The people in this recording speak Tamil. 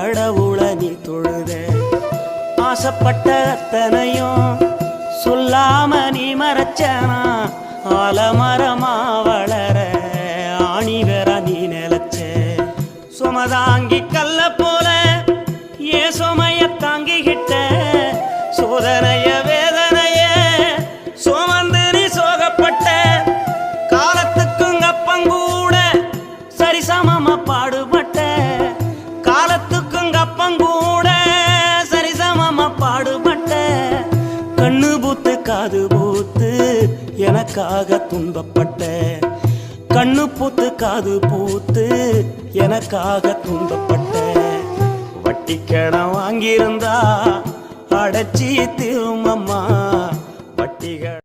கடவுள நீ தொழுத. ஆசைப்பட்ட அத்தனையும் சொல்லாம நீ மறைச்சனா? ஆலமரமா வளர ஆணிவர நீ நிலச்ச. சுமதாங்கி கல்ல போல ஏ சும பூத்து காது பூத்து எனக்காக துன்பப்பட்ட. கண்ணு பூத்து காது பூத்து எனக்காக துன்பப்பட்ட. வட்டி கடன் வாங்கியிருந்தா அடைச்சி திரும்பம்மா. வட்டிகள்